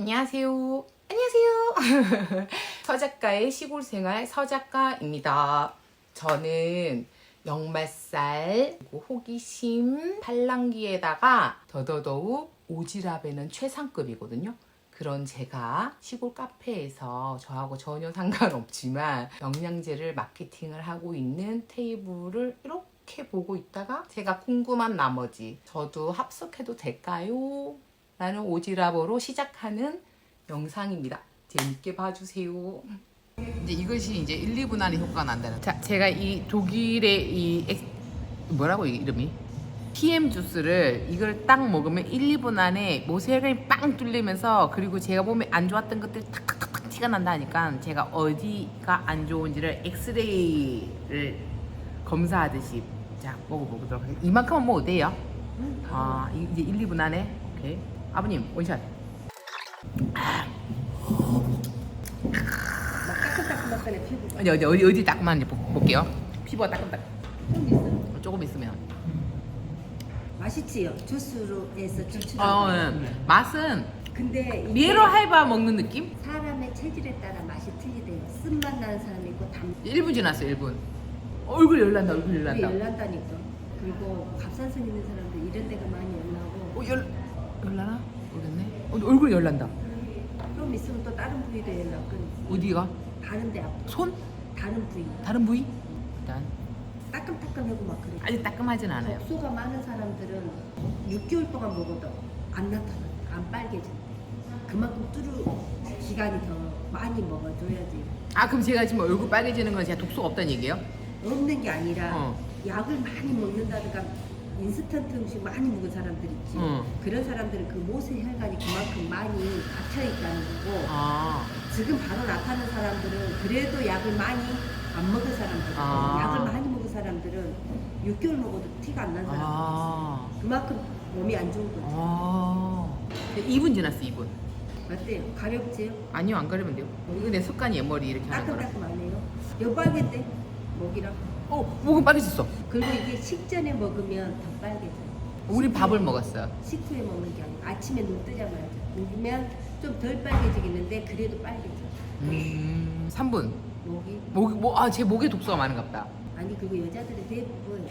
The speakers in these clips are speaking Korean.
안녕하세요. 안녕하세요. 서작가의 시골 생활 서작가입니다. 저는 역말살, 호기심, 팔랑기에다가 더더더욱 오지랖에는 최상급이거든요. 그런 제가 시골 카페에서 저하고 전혀 상관없지만 영양제를 마케팅을 하고 있는 테이블을 이렇게 보고 있다가 제가 궁금한 나머지 저도 합석해도 될까요? 라는 오지랖으로 시작하는 영상입니다. 재밌게 봐주세요. 이제 이것이 이제 1, 2분 안에 효과가 난다는. 자, 제가 이 독일의 이 엑- 뭐라고 이 이름이? PM 주스를 이걸 딱 먹으면 1, 2분 안에 모세혈관이 빵 뚫리면서 그리고 제가 몸에 안 좋았던 것들이 탁탁탁탁 티가 난다니까 제가 어디가 안 좋은지를 엑스레이를 검사하듯이 자 먹어보도록 하겠습니다. 이만큼만 먹어도 돼요? 아 이- 이제 1, 2분 안에 오케이 아버님 원샷 막 따끈따끈따끈해 피부가. 어디 어디 어디 어디 따끔한지 보- 볼게요. 피부가 따끔따끔. 좀 있어 조금 있으면. 맛있지요? 주스로 해서 주스로 어 예. 맛은 근데 이게 미에로 할바 먹는 느낌? 사람의 체질에 따라 맛이 틀리대요. 쓴맛 나는 사람이 있고 단 1분 지났어 1분. 얼굴 열난다 얼굴 열난다. 열난다니까. 그리고 갑상선 있는 사람들 이런 데가 많이 열나고. 어, 열, 열나나? 얼굴 열난다 좀 있으면 또 다른 부위도 열나고 어디가? 다른 데 아파 손? 다른 부위 다른 부위? 일단 따끔따끔하고 막 그래 아직 따끔하진 않아요 독소가 많은 사람들은 6개월 동안 먹어도 안 나타나 안 빨개진대 그만큼 뚫을 기간이 더 많이 먹어줘야지 아 그럼 제가 지금 얼굴 빨개지는 건 제가 독소가 없다는 얘기예요? 없는 게 아니라 어. 약을 많이 먹는다든가 인스턴트 음식 많이 먹은 사람들 있지. 어. 그런 사람들은 그 모세 혈관이 그만큼 많이 닫혀 있다는 거고 아. 지금 바로 나타나는 사람들은 그래도 약을 많이 안 먹은 사람들 아. 약을 많이 먹은 사람들은 6개월 먹어도 티가 안 난 사람들 아, 그만큼 몸이 안 좋은 거지. 아. 2분 지났어 2분. 어때요? 가렵지요? 아니요 안 가리면 돼요. 이거 내 습관이에요 머리 이렇게 하는 거라 따끔따끔하네요? 여 빨개대 목이랑 어 목은 빨개졌어. 그리고 이게 식전에 먹으면 더 빨개져요. 우리 밥을 먹었어요. 식후에 먹는 게 아니고 아침에 눈 뜨자마자. 먹으면 좀 덜 빨개지겠는데 그래도 빨개져. 음 3분. 목이? 목이 뭐아제 목에 독소가 많은가 보다. 아니 그리고 여자들의 대부분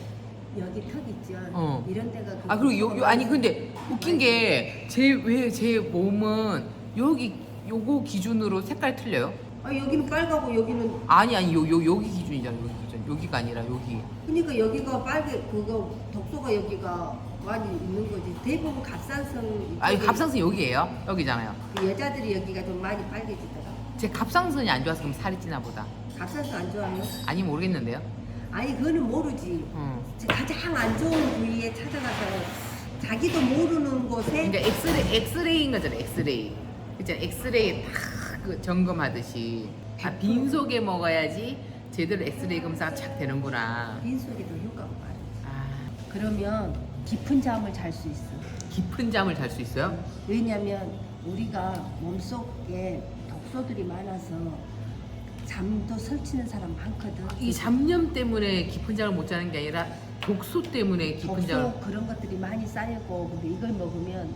여기 턱 있죠? 어. 이런 데가 아 그리고 요, 요 아니 근데 웃긴 게 제 왜 제 몸은 여기 요거 기준으로 색깔 틀려요? 아 여기는 빨갛고 여기는 아니 아니 요, 요 여기 기준이잖아 여기 기준. 여기가 아니라 여기. 그러니까 여기가 빨개 그거 독소가 여기가 많이 있는 거지. 대부분 갑상선 아니 이쪽에 갑상선 여기예요? 여기잖아요. 그 여자들이 여기가 좀 많이 빨개지더라. 제 갑상선이 안 좋아서 그럼 살이 찌나 보다. 갑상선 안 좋아하면 아니 모르겠는데요? 아니 그거는 모르지. 응. 가장 안 좋은 부위에 찾아가서 자기도 모르는 곳에 그러니까 엑스레이 엑스레이인 거잖아 엑스레이. 있잖아 엑스레이 딱 그 점검하듯이. 아, 빈속에 먹어야지 제대로 엑스레이 검사가 착 되는구나. 빈속에도 효과가 빠르지 아. 그러면 깊은 잠을 잘 수 있어 깊은 잠을 잘 수 있어요? 왜냐면 우리가 몸속에 독소들이 많아서 잠도 설치는 사람 많거든. 이 잡념 때문에 깊은 잠을 못 자는 게 아니라 독소 때문에 깊은 잠을. 독소 그런 것들이 많이 쌓이고 근데 이걸 먹으면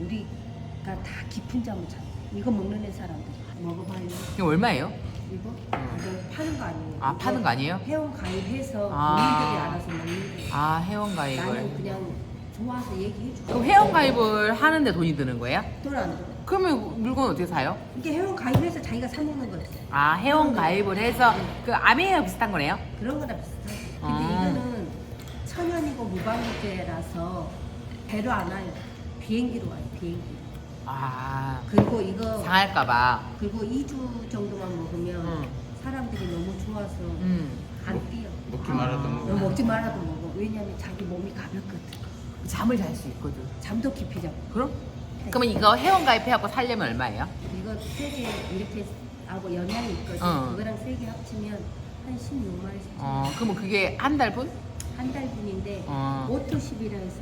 우리가 다 깊은 잠을 자 이거 먹는 애 사람들 먹어봐요 이게 얼마예요? 이거 음. 이거 파는 거 아니에요 아 이거 파는 거 아니에요? 회원 가입해서 아. 본인들이 알아서 먹는 거예요 아 회원 나는 가입을 그냥 좋아서 얘기해 주고 그럼 회원 가입을 하는데 돈이 드는 거예요? 돈안 들어 그러면 물건 어떻게 사요? 이게 회원 가입해서 자기가 사 먹는 거지 아 회원 가입을 해서 그 아메이와 비슷한 거네요? 그런 거랑 비슷하지 근데 아. 이거는 천연이고 무방부제라서 배로 안 와요 비행기로 와요 비행기로 아 그리고 이거 상할까봐 그리고 2주 정도만 먹으면 응. 사람들이 너무 좋아서 음 안 뛰어 먹지 말아도 아. 먹어. 먹지 말아도 먹어 왜냐면 자기 몸이 가볍거든 잠을 잘 수 있거든 잠도 깊이 자고 그럼? 그러면 이거 회원 가입해갖고 살려면 얼마예요? 이거 세 개 이렇게 하고 영양이 있거든 어. 그거랑 세 개 합치면 한 16만 원씩 어 그러면 그게 한 달 분? 한 달분인데 어. 오토십이라 해서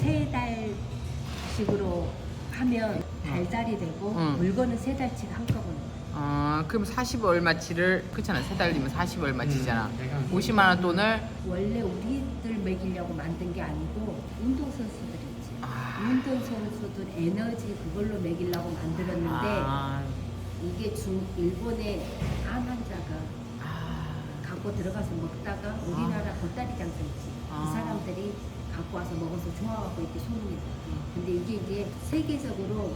세 달씩으로 하면 달달이 되고 응. 물건은 세 달치 한꺼번에. 어 그럼 40 얼마치를 그렇잖아 세 달이면 40 얼마치잖아. 음, 내가 50만 원 돈을? 원래 우리들 먹이려고 만든 게 아니고 운동선수들 있지. 아. 운동선수들 에너지 그걸로 먹이려고 만들었는데 아, 이게 중 일본의 암 환자가 아, 갖고 들어가서 먹다가 우리나라 보따리 장사 있지. 아. 그 갖고 와서 먹어서 좋아하고 이렇게 소문이 났대 근데 이게 이제 세계적으로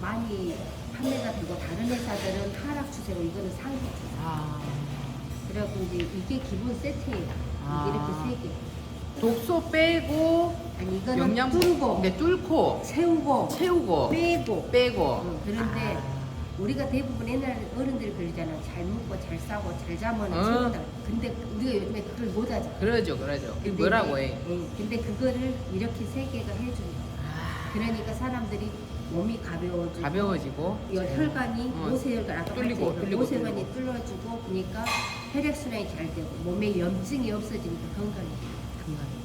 많이 판매가 되고 다른 회사들은 하락 추세고 이거는 상승 추세 아. 그래갖고 이제 이게 기본 세트예요 아. 이렇게 세개 독소 빼고 아니 이거는 영양 뚫고 네, 뚫고 세우고 채우고 빼고 빼고. 어, 그런데 아. 우리가 대부분 옛날 어른들이 그러잖아 잘 먹고 잘 싸고 잘 자면 어. 최고다 근데 우리가 요즘에 그걸 못 하죠 그러죠, 그러죠. 그 근데 뭐라고 이제, 해? 예, 근데 그거를 이렇게 세 개가 해주는 거야 아, 그러니까 사람들이 몸이 가벼워지고 가벼워지고 이 혈관이 어, 모세혈관 아까 뚫리고, 봤지? 뚫리고, 모세혈관이 뚫려주고 그러니까 혈액순환이 잘 되고 몸에 염증이 없어지니까 건강해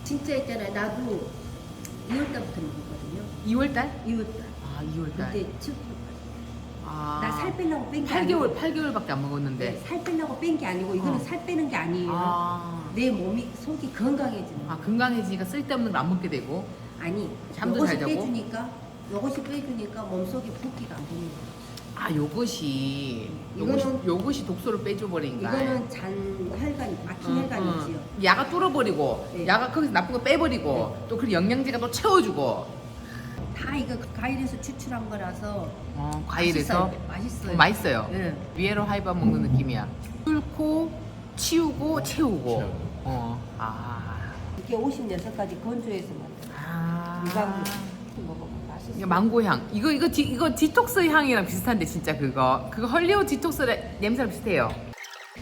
진짜 있잖아 나도 2월달부터 먹었거든요 2월달? 2월달 아, 2월달. 근데 7kg 아, 나 살 빼려고 뺀게 8개월, 아니고 8개월밖에 안 먹었는데. 네, 살 빼려고 뺀 게 아니고 이거는 어. 살 빼는 게 아니에요 아, 내 몸이 속이 건강해지는 아 건강해지니까 쓸데없는 걸안 먹게 되고. 아니 잠도 요것이 잘 자고? 빼주니까 요것이 빼주니까 몸속에 붓기가 안 되는 거야 아, 요것이 이거는- 요것이, 요것이 독소를 빼줘 버린 거야. 이거는 잔 혈관 막힌 혈관이지요 야가 뚫어버리고, 네. 야가 거기서 나쁜 거 빼버리고, 또 그 영양제가 또 채워주고. 다 이거 과일에서 추출한 거라서 어, 과일에서 맛있어요, 맛있어요. 어, 맛있어요. 예. 위에로 하이밥 먹는 느낌이야. 뚫고, 치우고, 채우고. 채우고. 어, 아. 이게 56가지 건조해서 만든 아. 맛있어 이게 망고 향. 이거 이거 디, 이거 디톡스 향이랑 비슷한데 진짜 그거. 그거 헐리우드 디톡스 냄새랑 비슷해요.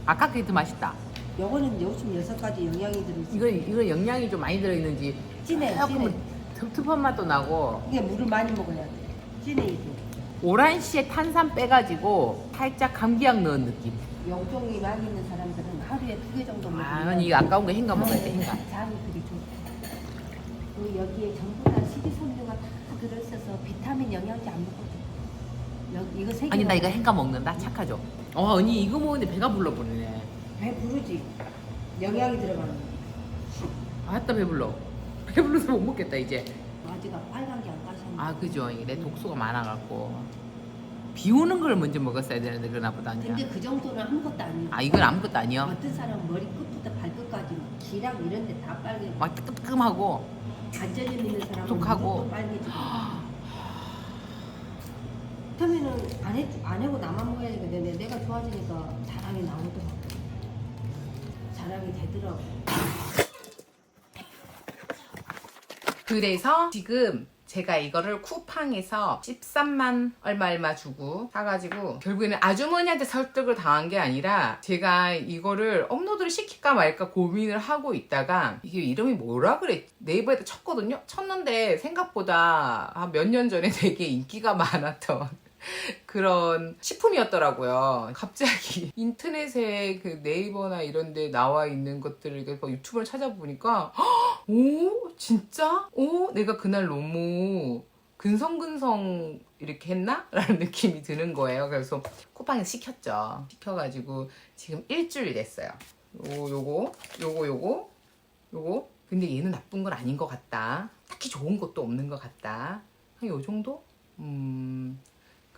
아까 그게 더 맛있다. 요거는 56가지 영양이 들어있어 이거 이거 영양이 좀 많이 들어 있는지 진해 조금 진해 텁텁한 맛도 나고 이게 물을 많이 먹어야 돼 진해 이게 오란시에 탄산 빼가지고 살짝 감기약 넣은 느낌. 영종이 많이 있는 사람들은 하루에 두 개 정도 먹으면 아, 이거 아까운 거 헹가 먹어야 돼, 헹가. 되게 좋다 그리고 여기에 전부 다 식이섬유가 다 들어있어서 비타민 영양제 안 먹거든 여기 이거 세 개. 아니 나 이거 헹가 먹는다. 착하죠. 어 언니 이거 먹는데 배가 불러버리네. 배 부르지. 영양이 들어가는 거. 아따 배불러. 배불러서 못 먹겠다 이제. 아지가 빨간 게 안 가셨네. 아 그죠. 이게 독소가 많아갖고 비 오는 걸 먼저 먹었어야 되는데 그러나 보다 아니라. 근데 그 정도는 아무것도 아니야. 아 이건 아무것도 아니야. 어떤 사람은 머리 끝부터 발끝까지 막 기랑 이런 데 다 빨개. 막 뜨끔뜨끔하고 관절염 있는 사람은 톡하고. 무릎도 빨개지고. 그러면은 안, 해, 안 하고 나만 먹어야지. 근데 내- 내가 좋아지니까 자랑이 나오더라고. 자랑이 되더라고. 그래서 지금 제가 이거를 쿠팡에서 13만 얼마 얼마 주고 사가지고 결국에는 아주머니한테 설득을 당한 게 아니라 제가 이거를 업로드를 시킬까 말까 고민을 하고 있다가 이게 이름이 뭐라 그래 네이버에다 쳤거든요? 쳤는데 생각보다 한몇년 전에 되게 인기가 많았던 그런 식품이었더라고요. 갑자기 인터넷에 그 네이버나 이런 데 나와 있는 것들을 유튜브를 찾아보니까 헉, 오 진짜? 오 내가 그날 너무 근성근성 이렇게 했나? 라는 느낌이 드는 거예요. 그래서 쿠팡에서 시켰죠. 시켜가지고 지금 일주일 됐어요. 요, 요거, 요거, 요거, 요거. 근데 얘는 나쁜 건 아닌 것 같다. 딱히 좋은 것도 없는 것 같다. 한 요 정도? 음,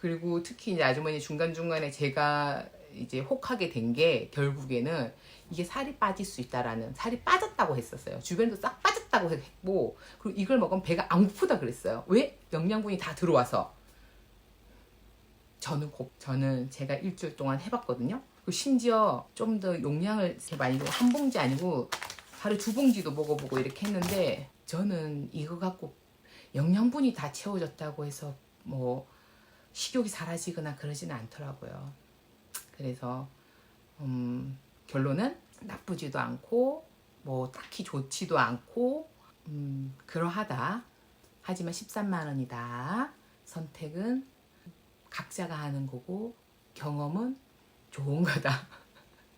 그리고 특히 이제 아주머니 중간중간에 제가 이제 혹하게 된 게 결국에는 이게 살이 빠질 수 있다라는 살이 빠졌다고 했었어요. 주변에도 싹 빠졌다고 했고 그리고 이걸 먹으면 배가 안 고프다 그랬어요. 왜? 영양분이 다 들어와서 저는 곱 저는 제가 일주일 동안 해봤거든요. 그리고 심지어 좀 더 용량을 많이 한 봉지 아니고 하루 두 봉지도 먹어보고 이렇게 했는데 저는 이거 갖고 영양분이 다 채워졌다고 해서 뭐 식욕이 사라지거나 그러지는 않더라고요. 그래서 음, 결론은 나쁘지도 않고 뭐 딱히 좋지도 않고 음, 그러하다. 하지만 13만 원이다. 선택은 각자가 하는 거고 경험은 좋은 거다.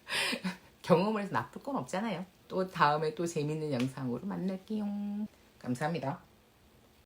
경험을 해서 나쁠 건 없잖아요. 또 다음에 또 재밌는 영상으로 만날게요. 감사합니다.